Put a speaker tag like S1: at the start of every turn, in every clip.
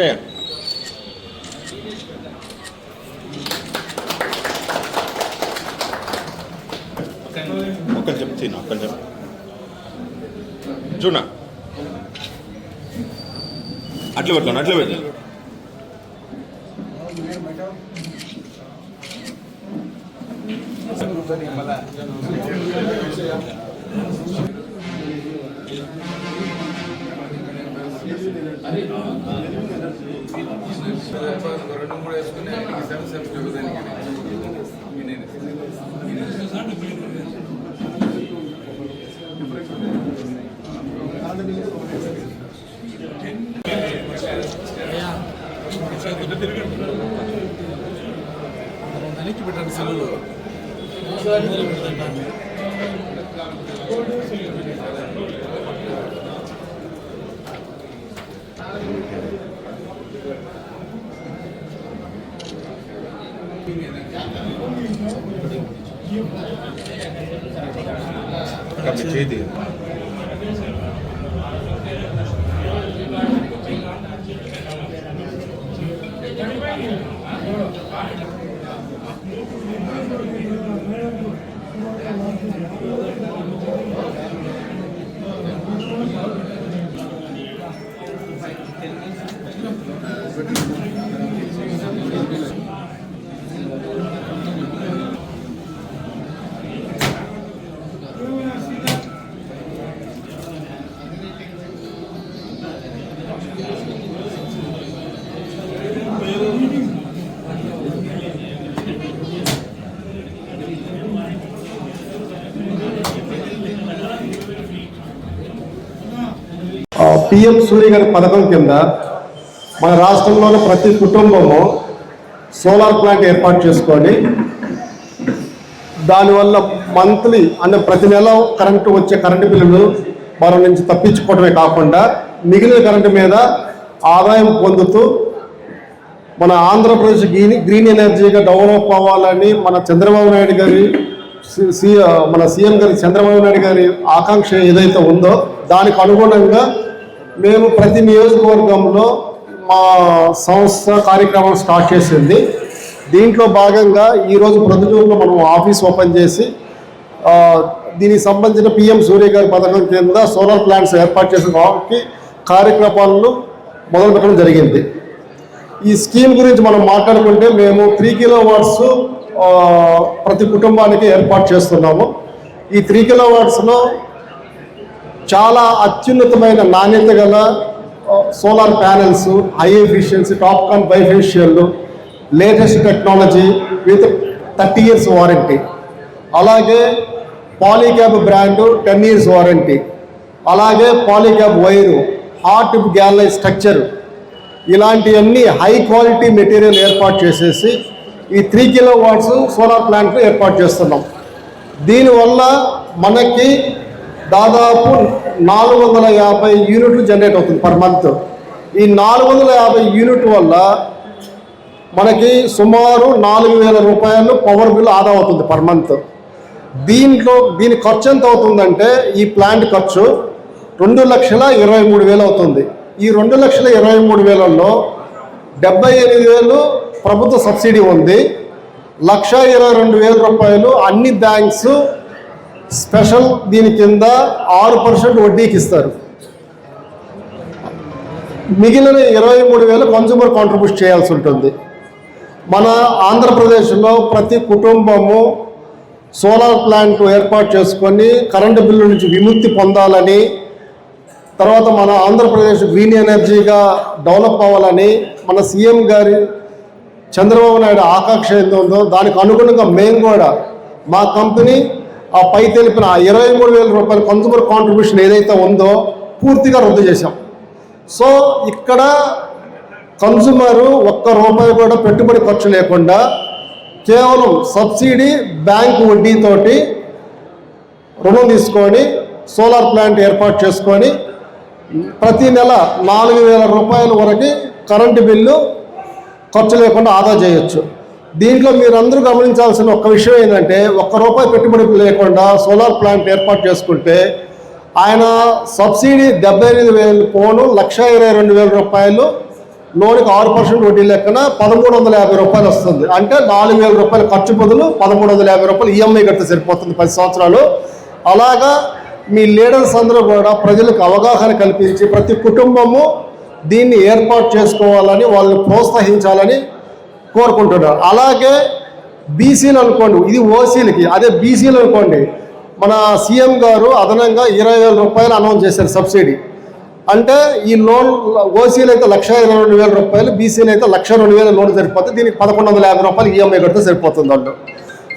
S1: Okay. ఒకరు చెప్తాను ఒకరు చెప్. చూడ అట్లా పెట్టాను అట్లా పెట్టాను
S2: రెండు మూడు వేసుకుని సెవెన్ సెవెన్ వెనక్కి పెట్టండి సెలవులు
S1: అట్లా చేతి
S3: పిఎం సూర్య గారి పథకం కింద మన రాష్ట్రంలోని ప్రతి కుటుంబము సోలార్ ప్లాంట్ ఏర్పాటు చేసుకొని దానివల్ల మంత్లీ అంటే ప్రతి నెల కరెంటు వచ్చే కరెంటు బిల్లులు మనం నుంచి తప్పించుకోవడమే కాకుండా మిగిలిన కరెంటు మీద ఆదాయం పొందుతూ మన ఆంధ్రప్రదేశ్ గ్రీన్ గ్రీన్ ఎనర్జీగా డెవలప్ అవ్వాలని మన చంద్రబాబు నాయుడు గారి సి- సి- మన సీఎం గారి చంద్రబాబు నాయుడు గారి ఆకాంక్ష ఏదైతే ఉందో దానికి అనుగుణంగా మేము ప్రతి నియోజకవర్గంలో మా సంస్థ కార్యక్రమం స్టార్ట్ చేసింది. దీంట్లో భాగంగా ఈరోజు ప్రొద్దుటూరులో మనం ఆఫీస్ ఓపెన్ చేసి దీనికి సంబంధించిన పిఎం సూర్య గారి పథకం కింద సోలార్ ప్లాంట్స్ ఏర్పాటు చేసిన వారికి కార్యక్రమాలను మొదలు పెట్టడం జరిగింది. ఈ స్కీమ్ గురించి మనం మాట్లాడుకుంటే మేము త్రీ కిలో వాట్స్ ప్రతి కుటుంబానికి ఏర్పాటు చేస్తున్నాము. ఈ త్రీ కిలో వాట్స్లో చాలా అత్యున్నతమైన నాణ్యత గల solar panels high efficiency TOPCon bifacial latest technology with thirty years warranty అలాగే Polycab brand ten years warranty అలాగే పాలీక్యాబ్ వైరు హార్ట్ గ్యాలరీ స్ట్రక్చర్ ఇలాంటివన్నీ హై క్వాలిటీ మెటీరియల్ ఏర్పాటు చేసేసి ఈ త్రీ కిలో వాట్స్ సోలార్ ప్లాంట్లు ఏర్పాటు చేస్తున్నాం. దీనివల్ల మనకి దాదాపు నాలుగు వందల యాభై యూనిట్లు జనరేట్ అవుతుంది పర్ మంత్. ఈ నాలుగు వందల యాభై యూనిట్ వల్ల మనకి సుమారు నాలుగు వేల రూపాయలు పవర్ బిల్ ఆదా అవుతుంది పర్ మంత్. దీంట్లో దీని ఖర్చు ఎంత అవుతుందంటే ఈ ప్లాంట్ ఖర్చు రెండు లక్షల ఇరవై మూడు వేలు అవుతుంది. ఈ రెండు లక్షల ఇరవై మూడు వేలలో డెబ్బై ఎనిమిది వేలు ప్రభుత్వ సబ్సిడీ ఉంది. లక్ష ఇరవై రెండు వేల రూపాయలు అన్ని బ్యాంక్స్ స్పెషల్ దీని కింద ఆరు పర్సెంట్ వడ్డీకి ఇస్తారు. మిగిలిన ఇరవై మూడు వేలు కన్సూమర్ కాంట్రిబ్యూట్ చేయాల్సి ఉంటుంది. మన ఆంధ్రప్రదేశ్లో ప్రతి కుటుంబము సోలార్ ప్లాంట్ ఏర్పాటు చేసుకొని కరెంటు బిల్లు నుంచి విముక్తి పొందాలని తర్వాత మన ఆంధ్రప్రదేశ్ గ్రీన్ ఎనర్జీగా డెవలప్ అవ్వాలని మన సీఎం గారి చంద్రబాబు నాయుడు ఆకాంక్ష ఏందో దానికి అనుగుణంగా మేము కూడా మా కంపెనీ ఆ పై తెలిపిన ఇరవై మూడు వేల రూపాయల కన్సూమర్ కాంట్రిబ్యూషన్ ఏదైతే ఉందో పూర్తిగా రద్దు చేశాం. సో ఇక్కడ కన్సూమరు ఒక్క రూపాయి కూడా పెట్టుబడి ఖర్చు లేకుండా కేవలం సబ్సిడీ బ్యాంక్ వడ్డీతోటి రుణం తీసుకొని సోలార్ ప్లాంట్ ఏర్పాటు చేసుకొని ప్రతి నెల నాలుగు వేల రూపాయల వరకు కరెంటు బిల్లు ఖర్చు లేకుండా ఆదా చేయొచ్చు. దీంట్లో మీరందరూ గమనించాల్సిన ఒక్క విషయం ఏంటంటే ఒక్క రూపాయి పెట్టుబడి లేకుండా సోలార్ ప్లాంట్ ఏర్పాటు చేసుకుంటే ఆయన సబ్సిడీ డెబ్బై ఎనిమిది వేలు పోను లక్ష ఇరవై రెండు వేల రూపాయలు లోనికి ఆరు పర్సెంట్ వడ్డీ లెక్కన పదమూడు వందల యాభై రూపాయలు వస్తుంది. అంటే నాలుగు వేల రూపాయల ఖర్చు బదులు పదమూడు వందల యాభై రూపాయలు ఈఎంఐ కడితే సరిపోతుంది పది సంవత్సరాలు. అలాగా మీ లీడర్స్ అందరూ కూడా ప్రజలకు అవగాహన కల్పించి ప్రతి కుటుంబము దీన్ని ఏర్పాటు చేసుకోవాలని వాళ్ళని ప్రోత్సహించాలని కోరుకుంటున్నారు. అలాగే బీసీలు అనుకోండి ఇది ఓసీలకి అదే బీసీలు అనుకోండి మన సీఎం గారు అదనంగా ఇరవై వేల రూపాయలు అనౌన్స్ చేశారు సబ్సిడీ. అంటే ఈ లోన్ ఓసీలు అయితే లక్ష ఇరవై రెండు వేల రూపాయలు బీసీలు అయితే లక్ష రెండు వేల లోన్ సరిపోతుంది దీనికి పదకొండు వందల యాభై రూపాయలు ఈఎంఐ కడితే సరిపోతుంది వాళ్ళు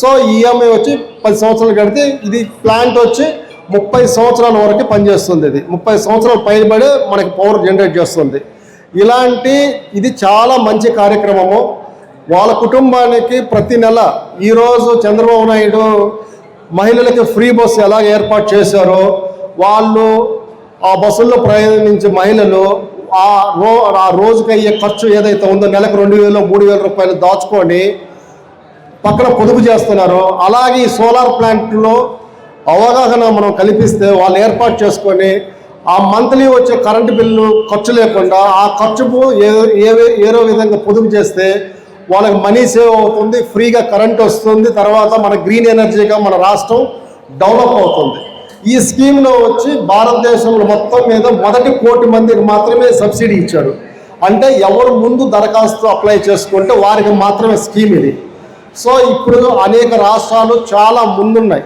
S3: సో ఈఎంఐ వచ్చి పది సంవత్సరాలు కడితే ఇది ప్లాంట్ వచ్చి ముప్పై సంవత్సరాల వరకు పనిచేస్తుంది ఇది. ముప్పై సంవత్సరాలు పైబడి మనకి పవర్ జనరేట్ చేస్తుంది. ఇలాంటి ఇది చాలా మంచి కార్యక్రమము. వాళ్ళ కుటుంబానికి ప్రతి నెల ఈరోజు చంద్రబాబు నాయుడు మహిళలకి ఫ్రీ బస్సు ఎలా ఏర్పాటు చేశారో వాళ్ళు ఆ బస్సుల్లో ప్రయాణించే మహిళలు ఆ రో ఆ రోజుకి అయ్యే ఖర్చు ఏదైతే ఉందో నెలకు రెండు వేలు మూడు వేల రూపాయలు దాచుకొని పక్కన పొదుపు చేస్తున్నారు అలాగే ఈ సోలార్ ప్లాంట్లో అవగాహన మనం కల్పిస్తే వాళ్ళు ఏర్పాటు చేసుకొని ఆ మంత్లీ వచ్చే కరెంటు బిల్లు ఖర్చు లేకుండా ఆ ఖర్చు ఏ ఏ ఏదో విధంగా పొదుపు చేస్తే వాళ్ళకి మనీ సేవ్ అవుతుంది ఫ్రీగా కరెంట్ వస్తుంది తర్వాత మన గ్రీన్ ఎనర్జీగా మన రాష్ట్రం డెవలప్ అవుతుంది. ఈ స్కీమ్లో వచ్చి భారతదేశంలో మొత్తం మీద మొదటి కోటి మందికి మాత్రమే సబ్సిడీ ఇచ్చారు అంటే ఎవరు ముందు దరఖాస్తు అప్లై చేసుకుంటే వారికి మాత్రమే స్కీమ్ ఇది. సో ఇప్పుడు అనేక రాష్ట్రాలు చాలా ముందున్నాయి.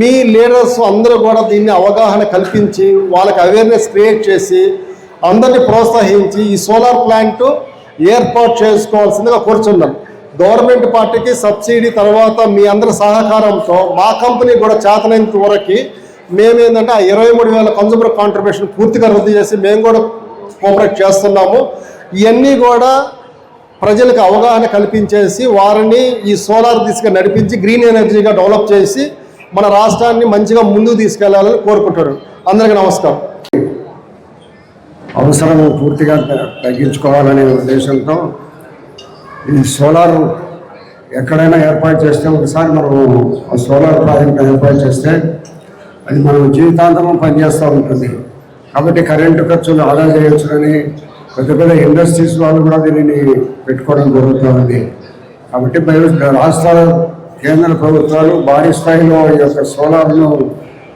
S3: మీ లీడర్స్ అందరూ కూడా దీన్ని అవగాహన కల్పించి వాళ్ళకి అవేర్నెస్ క్రియేట్ చేసి అందరిని ప్రోత్సహించి ఈ సోలార్ ప్లాంట్ ఏర్పాటు చేసుకోవాల్సిందిగా కోరుచున్నాం. గవర్నమెంట్ పార్టీకి సబ్సిడీ తర్వాత మీ అందరి సహకారంతో మా కంపెనీ కూడా చేతనైనంత వరకు మేమేంటంటే ఆ ఇరవై మూడు వేల కన్సూమర్ కాంట్రిబ్యూషన్ పూర్తిగా రద్దు చేసి మేము కూడా కోఆపరేట్ చేస్తున్నాము. ఇవన్నీ కూడా ప్రజలకు అవగాహన కల్పించేసి వారిని ఈ సోలార్ దిశగా నడిపించి గ్రీన్ ఎనర్జీగా డెవలప్ చేసి మన రాష్ట్రాన్ని మంచిగా ముందుకు తీసుకెళ్ళాలని కోరుకుంటారు అందరికీ నమస్కారం.
S4: అవసరం పూర్తిగా తగ్గించుకోవాలనే ఉద్దేశంతో ఈ సోలార్ ఎక్కడైనా ఏర్పాటు చేస్తే ఒకసారి మనం ఆ సోలార్ ప్రాజెక్ట్ ఏర్పాటు చేస్తే అది మనం జీవితాంతము పనిచేస్తూ ఉంటుంది. కాబట్టి కరెంటు ఖర్చులు ఆదా చేయొచ్చునని పెద్ద పెద్ద ఇండస్ట్రీస్ వాళ్ళు కూడా దీనిని పెట్టుకోవడం జరుగుతుంది. కాబట్టి రాష్ట్ర కేంద్ర ప్రభుత్వాలు భారీ స్థాయిలో ఈ యొక్క సోలార్ను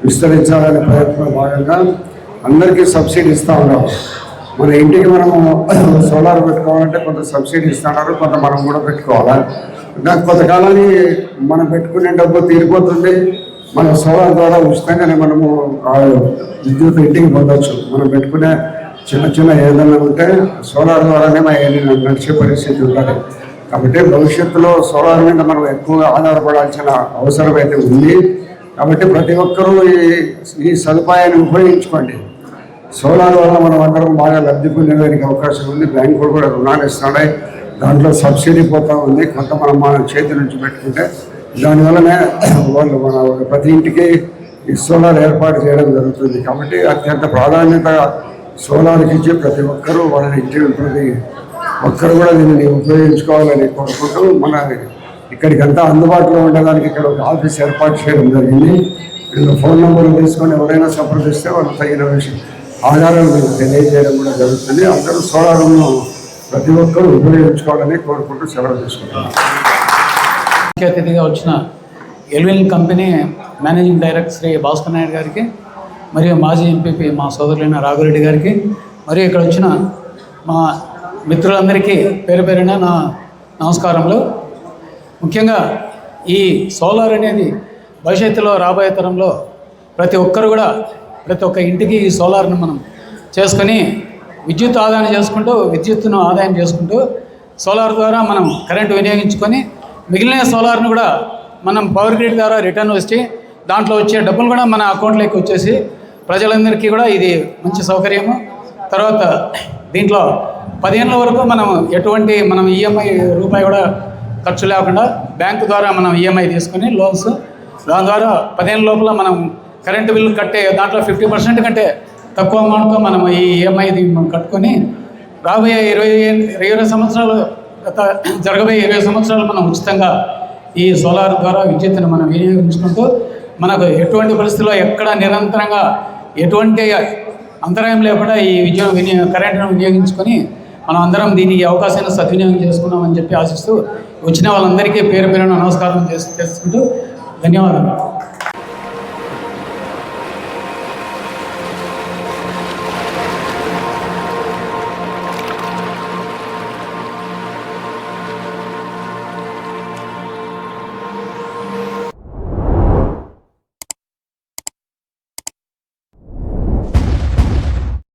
S4: విస్తరించాలనే ప్రయత్నం భాగంగా అందరికీ సబ్సిడీ ఇస్తూ ఉన్నాం. మన ఇంటికి మనము సోలార్ పెట్టుకోవాలంటే కొంత సబ్సిడీ ఇస్తున్నారు కొంత మనం కూడా పెట్టుకోవాలా? దానికి కొంతకాలాన్ని మనం పెట్టుకునే డబ్బు తీరిపోతుంది. మన సోలార్ ద్వారా ఉచితంగానే మనము విద్యుత్ ఇంటికి పొందొచ్చు. మనం పెట్టుకునే చిన్న చిన్న ఏదైనా ఉంటే సోలార్ ద్వారానే మన నడిచే పరిస్థితి ఉండాలి కాబట్టి భవిష్యత్తులో సోలార్ మీద మనం ఎక్కువగా ఆధారపడాల్సిన అవసరం అయితే ఉంది. కాబట్టి ప్రతి ఒక్కరూ ఈ ఈ సదుపాయాన్ని ఉపయోగించుకోండి. సోలార్ వల్ల మనం అందరం బాగా లబ్ధి పొందడానికి అవకాశం ఉంది. బ్యాంకులు కూడా రుణాలు ఇస్తున్నాయి. దాంట్లో సబ్సిడీ పోతా ఉంది. కొంత మనం మన చేతి నుంచి పెట్టుకుంటే దానివల్లనే వాళ్ళు మన ప్రతి ఇంటికి ఈ సోలార్ ఏర్పాటు చేయడం జరుగుతుంది. కాబట్టి అత్యంత ప్రాధాన్యత సోలార్కి ఇచ్చి ప్రతి ఒక్కరూ వాళ్ళ ఇంటి ప్రతి ఒక్కరు కూడా దీన్ని ఉపయోగించుకోవాలని కోరుకుంటూ మన ఇక్కడికంతా అందుబాటులో ఉండడానికి ఇక్కడ ఒక ఆఫీస్ ఏర్పాటు చేయడం జరిగింది. వీళ్ళ ఫోన్ నెంబర్లు తీసుకొని ఎవరైనా సంప్రదిస్తే వాళ్ళు తగిన విషయం ఆధారాలు మీకు తెలియజేయడం కూడా జరుగుతుంది. అందరూ సోలార్ను ప్రతి ఒక్కరూ ఉపయోగించుకోవాలని కోరుకుంటూ సెలవు తీసుకుంటున్నాను
S5: ముఖ్య అతిథిగా వచ్చిన Elvin company managing director Sri Bhaskar Naidu గారికి మరియు మాజీ ఎంపీపీ మా సోదరులైన రాఘురెడ్డి గారికి మరియు ఇక్కడ వచ్చిన మా మిత్రులందరికీ పేరు పేరున నా నమస్కారములు. ముఖ్యంగా ఈ సోలార్ అనేది భవిష్యత్తులో రాబోయే తరంలో ప్రతి ఒక్కరు కూడా ప్రతి ఒక్క ఇంటికి ఈ సోలార్ను మనం చేసుకొని విద్యుత్ ఆదాయం చేసుకుంటూ విద్యుత్తును ఆదాయం చేసుకుంటూ సోలార్ ద్వారా మనం కరెంటు వినియోగించుకొని మిగిలిన సోలార్ను కూడా మనం పవర్ గ్రిడ్ ద్వారా రిటర్న్ వచ్చి దాంట్లో వచ్చే డబ్బులు కూడా మన అకౌంట్లోకి వచ్చేసి ప్రజలందరికీ కూడా ఇది మంచి సౌకర్యము. తర్వాత దీంట్లో పదిహేనుల వరకు మనం ఎటువంటి మనం ఈఎంఐ రూపాయి కూడా ఖర్చు లేకుండా బ్యాంకు ద్వారా మనం ఈఎంఐ తీసుకొని లోన్స్ దాని ద్వారా పదిహేను లోపల మనం కరెంటు బిల్లు కట్టే దాంట్లో ఫిఫ్టీ పర్సెంట్ కంటే తక్కువ అమౌంట్తో మనం ఈ ఈఎంఐది మనం కట్టుకొని రాబోయే ఇరవై ఇరవై సంవత్సరాలు గత జరగబోయే ఇరవై సంవత్సరాలు మనం ఉచితంగా ఈ సోలార్ ద్వారా విద్యుత్తును మనం వినియోగించుకుంటూ మనకు ఎటువంటి పరిస్థితుల్లో ఎక్కడ నిరంతరంగా ఎటువంటి అంతరాయం లేకుండా ఈ విద్యుత్ వినియోగ కరెంటును వినియోగించుకొని మనం అందరం దీనికి అవకాశాన్ని సద్వినియోగం చేసుకున్నామని చెప్పి ఆశిస్తూ వచ్చిన వాళ్ళందరికీ పేరు పేరున నమస్కారం చేసు చేసుకుంటూ ధన్యవాదాలు.